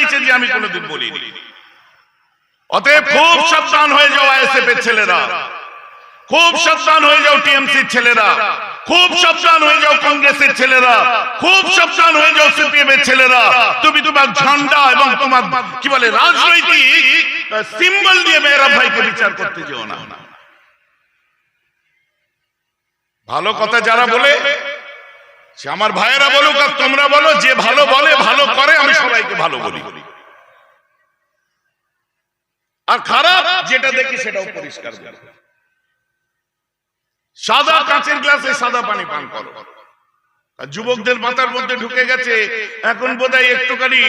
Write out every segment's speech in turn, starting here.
নিচে যে আমি কোনোদিন বলিনি। অতএব খুব সাবধান হয়ে যাও আইএসএফ এর ছেলেরা। খুব সাবধান হয়ে যাও টিএমসির ছেলেরা। খুব সাবধান হয়ে যাও কংগ্রেসের ছেলেরা। খুব সাবধান হয়ে যাও সিপিএম এর ছেলেরা। তুমি তোমার ঝান্ডা এবং তোমার, কি বলে, রাজনৈতিক সিম্বল দিয়ে মেয়েরা ভাইকে বিচার করতে যেও না। ভালো কথা যারা বলে সে আমার ভাইয়েরা বলুক আর তোমরা বলো যে ভালো বলে ভালো করে আমি সবাইকে ভালো বলি। আর খারাপ যেটা দেখি সেটাও পরিষ্কার সাদা কাঁচের গ্লাসে সাদা পানি পান করো। যুবকদের মাথার মধ্যে ঢুকে গেছে এখন বোধহয় একটুখানি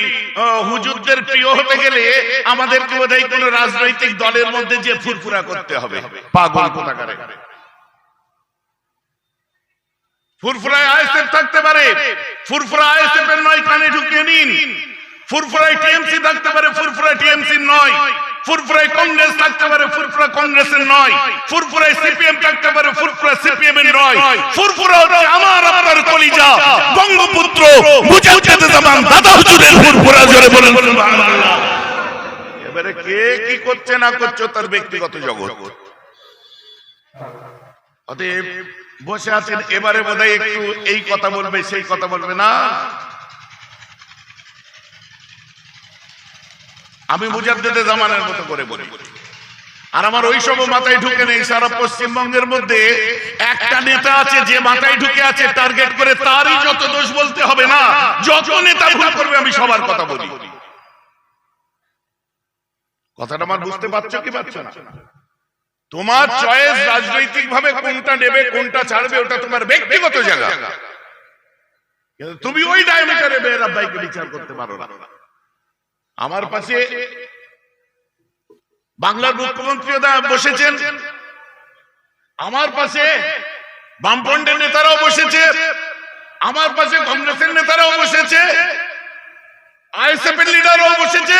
হুজুরদের প্রিয় হতে গেলে আমাদেরকে বোধহয় কোন রাজনৈতিক দলের মধ্যে যে ফুরফুরা করতে হবে। পাগল। কোথাকারে ফুরফুরায় আইএসএফ থাকতে পারে। ফুরফুরা আইএসএফ এর নয় কানে ঢুকিয়ে নিন। ফুরফুরায় টিএমসি থাকতে পারে ফুরফুরা টিএমসি নয়। ফুরফুরায় কংগ্রেস থাকতে পারে ফুরফুরা কংগ্রেসের নয়। ফুরফুরায় সিপিএম থাকতে পারে ফুরফুরা সিপিএম এর নয়। ফুরফুরা হচ্ছে আমার আপনার কলিজা। বঙ্গপুত্র, মুজাদ্দেদ জামান, দাদা হুজুরের ফুরফুরা, জোরে বলেন। এবারে কে কি করছে না করছে তার ব্যক্তিগত জগৎ। অতএব বসে আছেন এবারে বোধহয় একটু এই কথা বলবে সেই কথা বলবে না। আমি মুজাদ্দেদে জামানের মতো করে বলি। আর আমার ওই সব মাথায় ঢুকে নেই সারা পশ্চিমবঙ্গের মধ্যে একটা নেতা আছে যে মাথায় ঢুকে আছে টার্গেট করে তারই যত দোষ বলতে হবে না যত নেতা ভুল করবে আমি সবার কথা বলি। কথাটা আমার বুঝতে পারছ কি পারছ না? তোমার চয়েস রাজনৈতিক ভাবে কোনটা নেবে কোনটা ছাড়বে ওটা তোমার ব্যক্তিগত জায়গা। কিন্তু তুমি ওই ডায়ামিটারে মেয়েরা ভাইকে বিচার করতে পারো না। আমার পাশে বাংলার মুখ্যমন্ত্রী বসেছেন। আমার পাশে বামপন্ডের নেতারাও বসেছে। আমার পাশে কংগ্রেসের নেতারাও বসেছে। আইএসএফ এর লিডারও বসেছে।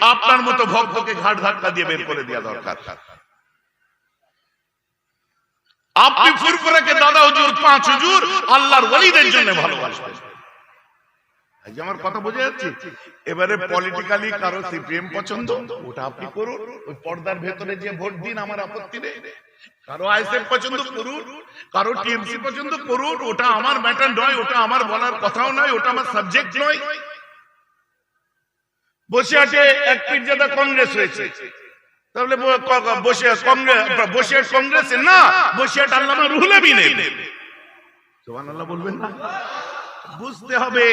আপনার মতো ভক্তকে ঘাট ধাক্কা দিয়ে বের করে দেওয়া দরকার। আপনি ফুরফুরাকে দাদা হুজুর, পাঁচ হুজুর আল্লাহর জন্য ভালোবাসবেন। আমার কথা বোঝা যাচ্ছে? এবারে পলিটিক্যালি কারও সিপিএম পছন্দ, ওটা আপনি করুন। ওই পর্দার ভেতরে যে ভোট দিন, আমার আপত্তি নেই। কারও আইএসএফ পছন্দ করুন কারও টিএমসি পছন্দ করুন ওটা আমার ম্যাটার নয় ওটা আমার বলার কথাও নয় ওটা আমার সাবজেক্ট নয়। বসিরহাটে এক পীরজাদা কংগ্রেস হয়েছে। তাহলে ব- ক- বসিরহাট কংগ্রেস বসিরহাট কংগ্রেসে না বসিরহাট আল্লামা রুহুল আমিনের। সুবহানাল্লাহ বলবেন না। বুঝতে হবে।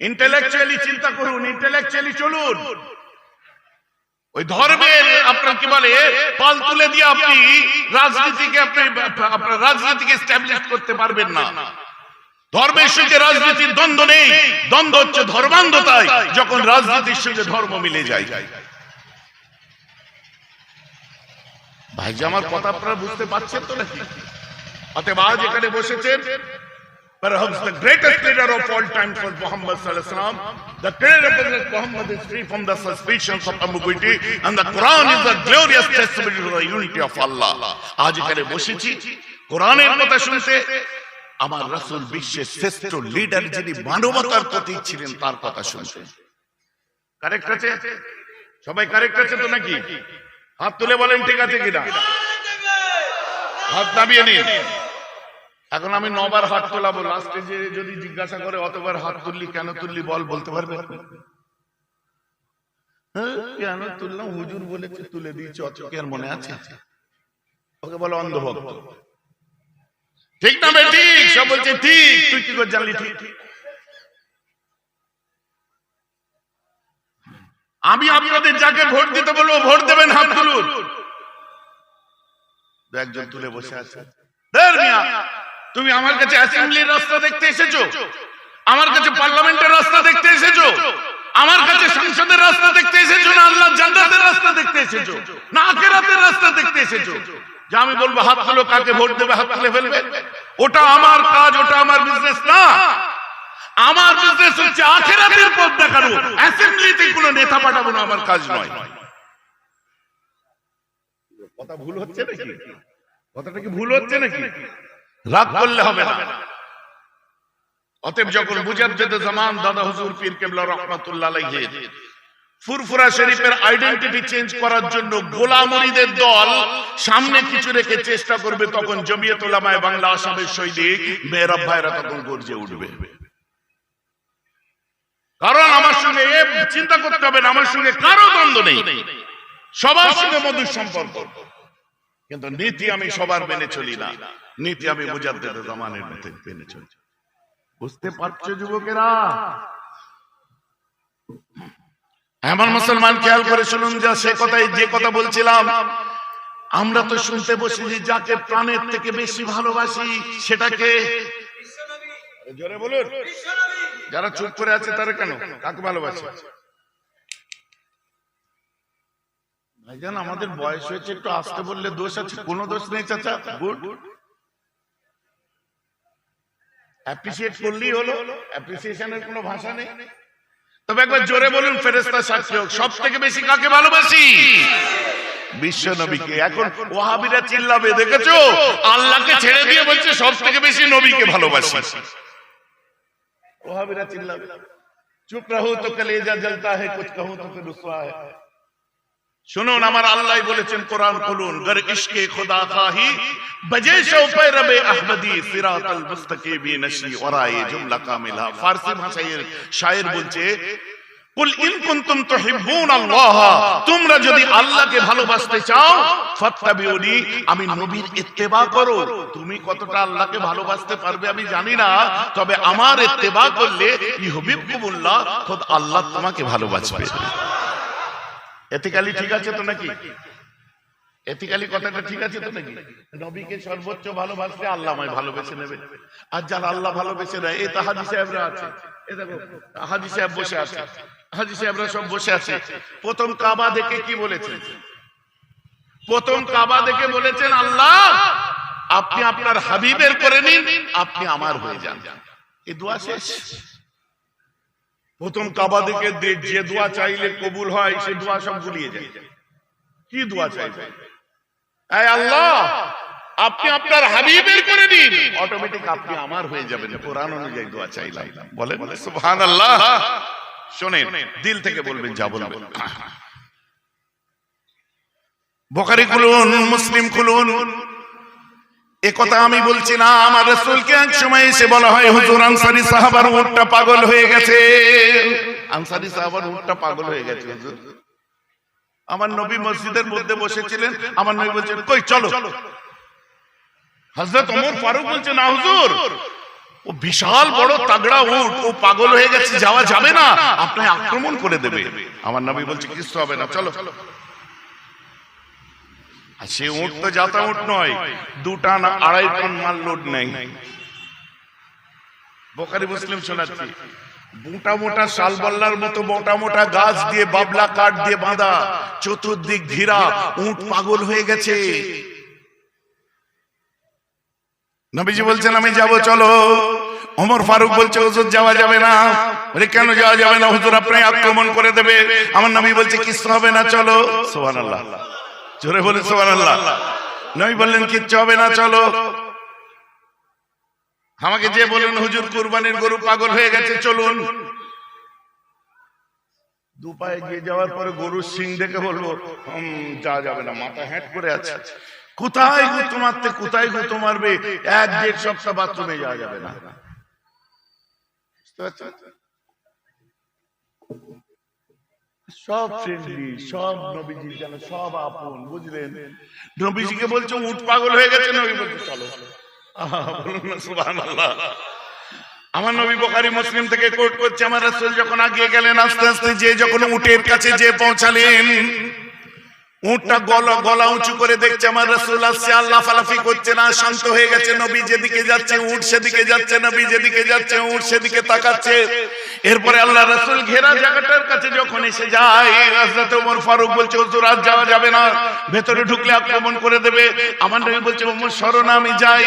ইন্টেলেকচুয়ালি চিন্তা করুন ইন্টেলেকচুয়ালি চলুন। ওই ধর্মের আপনার কি বলে, পাল তুলে দিয়ে আপনি রাজনীতিকে আপনি, আপনার রাজনীতিকে স্ট্যাবলিশ করতে পারবেন না। ধর্মের সঙ্গে রাজনীতির দ্বন্দ্ব নেই। দ্বন্দ্ব হচ্ছে ধর্মান্ধতায়, যখন রাজনীতির সঙ্গে ধর্ম মিলে যায়। ভাই আমার কথা আপনারা বুঝতে পারছেন তো নাকি? অতএব আজ এখানে বসেছেন। Perhaps the greatest leader of all time was Muhammad Sallallahu Alaihi Wasallam. The clear evidence Muhammad is free from the suspicions of ambiguity and the Quran is a glorious testimony to the unity of Allah. আজ এখানে বসেছি কোরআনের কথা শুনতে আমার রাসূল বিশ্বের শ্রেষ্ঠ লিডার যিনি মানবতার প্রতীক ছিলেন তার কথা শুনতে কারেক্ট আছে সবাই কারেক্ট আছে তো নাকি হাত তুলে বলেন ঠিক আছে কিনা হাত নামিয়ে নিন এখন আমি নবার হাত তোলাবো লাস্টে যে যদি জিজ্ঞাসা করে অতবার হাত তুললি কেন তুললি বল বলতে পারবে? হ্যাঁ, কেন তুললাম? হুজুর বলেছে তুলে দিয়েছে অত কি আর মনে আছে? ওকে বলো অন্ধভক্ত। ঠিক না সব বলছে ঠিক। তুই কি করে জানলি ঠিক? আমি আপনাদের যাকে ভোট দিতে বলব ভোট দেবেন হাত তুলুন। একজন তুলে বসে আছে। তুমি আমার কাছে অ্যাসেম্বলির রাস্তা দেখতে এসেছ? আমার কাছে পার্লামেন্টের রাস্তা দেখতে এসেছ? আমার কাছে সংসদের রাস্তা দেখতে এসেছ? না আল্লাহ জান্নাতের রাস্তা দেখতে এসেছ? না আখেরাতের রাস্তা দেখতে এসেছ? যে আমি বলব, হাত তুলো, কাকে ভোট দেবে, হাত তুলে ফেলবে। ওটা আমার কাজ, ওটা আমার বিজনেস না। আমার বিজনেস হচ্ছে আখেরাতের পথ দেখানো। অ্যাসেম্বলিতে কোনো নেতা পাঠাবো না, আমার কাজ নয়। কথা ভুল হচ্ছে নাকি? কথাটা কি ভুল হচ্ছে নাকি? রাগ করলে হবে না। অতএব যখন মুজাদ্দেদ জামান দাদা হুজুর পীর কেবলা রহমাতুল্লাহ ফুরফুরা শরীফের আইডেন্টিটি চেঞ্জ করার জন্য গোলামরিদের দল সামনে কিছু রেখে চেষ্টা করবে, তখন জমিয়ত উলামায়ে বাংলা আসামের সৈনিক, মেহরাব ভাইরা তখন গর্জে উঠবে। কারণ আমার সঙ্গে চিন্তা করতে হবে আমার সঙ্গে কারও দ্বন্দ্ব নেই। সবার সঙ্গে মধুর সম্পর্ক। কিন্তু নীতি আমি সবার মেনে চলি না। নীতি আমি মুজাদ্দেদ জামানের মধ্যে মেনে চলি বুঝতে পারছ যুবকেরা? এমন মুসলমান খেয়াল করে শুনুন যা সে কথাই যে কথা বলছিলাম আমরা তো শুনতে বসি যে যাকে প্রাণের থেকে বেশি ভালোবাসি সেটাকে জোরে বলুন। যারা চুপ করে আছে তারা কেন? কাকে ভালোবাসে? ভাইজান আমাদের বয়স হয়েছে একটু আসতে বললে দোষ আছে। কোনো দোষ নেই চাচা। গুড। অ্যাপ্রিসিয়েট করলেই হলো। অ্যাপ্রিসিয়েশনের কোনো ভাষা নেই। তবে একবার জোরে বলুন ফেরেস্তা সাক্ষী হোক। সব থেকে বেশি কাকে ভালোবাসি? বিশ্ব নবীকে এখন ওয়াহাবিরা চিল্লাবে দেখেছ? আল্লাহকে ছেড়ে দিয়ে বলছে সব থেকে বেশি নবীকে ভালোবাসি। ওয়াহাবিরা চিল্লাবে। চুপ রাহু তো কলেজা জ্বলতা হ্যাঁ কুছ কহো তো রুসওয়া হ্যাঁ শুনুন, আমার আল্লাহ বলেছেন, কোরআন খুলুন তোমরা যদি আল্লাহকে ভালোবাসতে চাও, ফাত্তাবিউনি, আমি নবীর ইত্তেবা করো। তুমি কতটা আল্লাহকে ভালোবাসতে পারবে আমি জানি না, তবে আমার ইত্তেবা করলে ইহবিবকুমুল্লাহ, খোদ আল্লাহ তোমাকে ভালোবাসবে। এথিক্যালি ঠিক আছে তো নাকি? এথিক্যালি কথাটা ঠিক আছে তো নাকি? নবীকে সর্বোচ্চ ভালোবাসলে আল্লাহ আমায় ভালোবেসে নেবে। আর যারা আল্লাহ ভালোবেসে নেয় তো হাজি সাহেবরা আছে। এই দেখো হাজি সাহেব বসে আছে। হাজি সাহেবরা সব বসে আছে। প্রথম কাবা দেখে কি বলেছেন? প্রথম কাবা দেখে বলেছেন আল্লাহ আপনি আপনার হাবিবের করে নিন আপনি আমার হয়ে যান। এই দোয়া শেষ। প্রথম কাবা দে- যে দোয়া চাইলে কবুল হয়, সে দোয়া সব গুলিয়ে যায়। কি দোয়া চাইবে? আল্লাহ, আপনি আপনার হাবিবের করে দিন। অটোমেটিক আপনি আমার হয়ে যাবেন। কোরআন অনুযায়ী দোয়া চাইলাম। বলেন, সুবহানাল্লাহ। শোনেন, দিল থেকে বলবেন, যা বলবেন। বোখারি খুলুন, মুসলিম খুলুন কথা আমি বলছি না, আমার রসুলকে এক সময় এসে বলা হয়, হুজুর, আনসারি সাহাবার উটটা পাগল হয়ে গেছে। আনসারি সাহাবার উটটা পাগল হয়ে গেছে, হুজুর। আমার নবী মসজিদের মধ্যে বসেছিলেন, আমার নবী বলছেন, কই, চলো। হযরত ওমর ফারুক বলছে, না, হুজুর, ও বিশাল বড় তাগড়া উট, ও পাগল হয়ে গেছে, যাওয়া যাবে না আপনি আক্রমণ করে দেবে। আমার নবী বলছে, কিছু হবে না, চলো। সে উঠ তো যাতা উঠ নয় দুটা না আড়াই টন মাল লোড নেই। বোকারি মুসলিম শোনাচ্ছি, মোটা মোটা শালবল্লার মতো মোটা মোটা গাছ দিয়ে বাবলা কাঠ দিয়ে বাঁধা, চতুর্দিক ঘিরা, উট পাগল হয়ে গেছে। নবীজি বলছেন, আমি যাব, চলো। অমর ফারুক বলছে, হুজুর, যাওয়া যাবে না। বলে, কেন যাওয়া যাবে না? হুজুর, আপনি আক্রমণ করে দেবে। আমার নবী বলছে কিচ্ছু হবে না, চলো। সুবহানাল্লাহ। জোরে বলে সুবহানাল্লাহ। নবী বললেন, কিচ্ছু হবে না, চলো। আমাকে যে বলুন হুজুর কুরবানির গরু পাগল হয়ে গেছে, চলুন। দু পায়ে গিয়ে যাওয়ার পরে গরুর সিং দেখে বলব যাওয়া যাবে না, মাথা হ্যাট করে আছে। কোথায় গুতো মারতে কোথায় গুতো মারবে এক দেড় সপ্তাহ বাথরুমে যাওয়া যাবে না। বুঝতে পারছেন? সব ফ্রেন্ডলি সব নবীজি যেন সব আপন, বুঝলেন? নবীজিকে বলছে উঠ পাগল হয়ে গেছে নবী, বলছে, চলো। আমার নবী বোখারি মুসলিম থেকে কোট করছে, আমার রাসূল যখন আগিয়ে গেলেন, আস্তে আস্তে যে যখন উটের কাছে যে পৌঁছালেন উঠটা গলা গলা উঁচু করে দেখছে আমার রসুল আসছে, আল্লাহ ফালাফি করছে না, শান্ত হয়ে গেছে, নবী যেদিকে যাচ্ছে উঠ সেদিকে যাচ্ছে, নবী যেদিকে যাচ্ছে উঠ সেদিকে তাকাচ্ছে। এরপরে আল্লাহ রসুল ঘেরা জায়গাটার কাছে যখন এসে যায় ওমর ফারুক বলছে যাওয়া যাবে না। ভেতরে ঢুকলে আক্রমণ করে দেবে। আমার নবী বলছে, ওমর, সরো না, আমি যাই।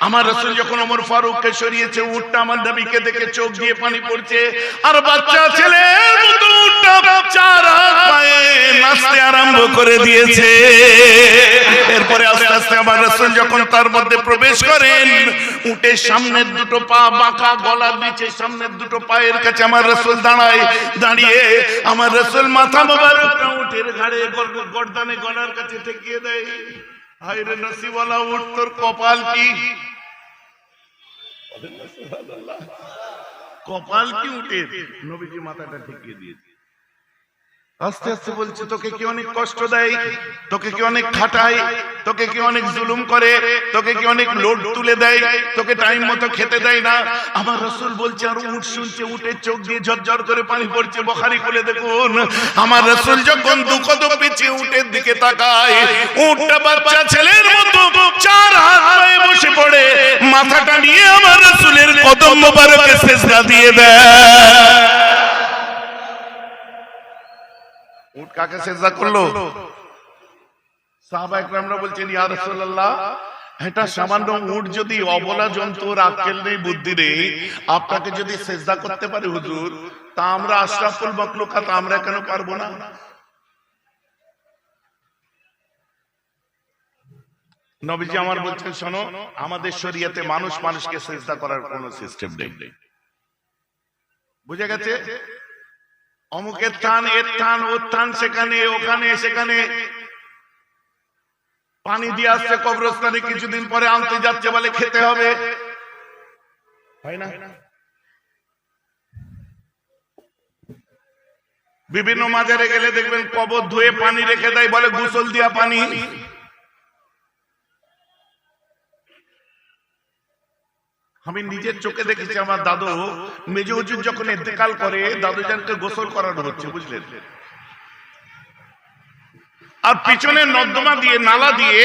আমার রসুল যখন ওমর ফারুককে সরিয়েছে উঠটা আমার নবীকে দেখে চোখ দিয়ে পানি পড়ছে। আর বাচ্চা ছেলে নাচতে আরম্ভ করে দিয়েছে। এরপরে আস্তে আস্তে আমার রসুল যখন তার মধ্যে প্রবেশ করেন, উটের সামনের দুটো পা বাঁকা গলার নিচে সামনের দুটো পায়ের কাছে আমার রসুল দাঁড়ায়। দাঁড়িয়ে আমার রসুল মাথা মোবারকটা উটের ঘাড়ে গর- গর্দানে গলার কাছে ঠেকিয়ে দেয় হায় রে নসিওয়ালা উঠ তোর কপাল কি কপাল কি উঠে নবীজি মাথাটা ঠেকিয়ে দিয়েছে আস্তে আস্তে বলছে, তোকে কি অনেক কষ্ট দেয়? তোকে কি অনেক খাটায়? তোকে কি অনেক জুলুম করে? তোকে কি অনেক লোড তুলে দেয়? তোকে টাইম মতো খেতে দেয় না? আমার রসুল বলছে, আর উঠ শুনছে উঠে চোখ দিয়ে ঝরঝর করে পানি পড়ছে, বখারি খুলে দেখুন। আমার রসুল যখন দু কদম পিছিয়ে উটের দিকে তাকায় উঠটা বাচ্চা ছেলের মতো চার হাত পায়ে বসে পড়ে। মাথাটা নিয়ে আমার রসুলের কদম মোবারকে সেজদা দিয়ে দেয়। কাকে সেজদা করল? সাহাবা একরামরা বলছেন, ইয়া রাসূলুল্লাহ, এটা সামান্য উট যদি অবলা জন্তুর আক্কেল নেই বুদ্ধি নেই, আপনাকে যদি সেজদা করতে পারে হুজুর, তা আমরা আশরাফুল মখলুকাত, আমরা কেন পারব না? নবীজি আমার বলছেন, শোনো, আমাদের শরীয়তে মানুষ মানুষকে সেজদা করার কোনো সিস্টেম নেই। বুঝে গেছে? অমুকের থান, এর থান, ওর থান সেখানে, ওখানে, সেখানে। পানি দিয়ে আসছে কবরস্থানে, কিছুদিন পরে আনতে যাচ্ছে বলে খেতে হবে। হয় না? বিভিন্ন মাজারে গেলে দেখবেন কবর ধুয়ে পানি রেখে দেয় বলে গোসল দিয়া পানি। আমি নিজের চোখে দেখেছি আমার দাদু মেজ হুজুর যখন এতেকাল করে দাদুজানকে গোসল করানো হচ্ছে, বুঝলেন? আর পিছনে নর্দমা দিয়ে, নালা দিয়ে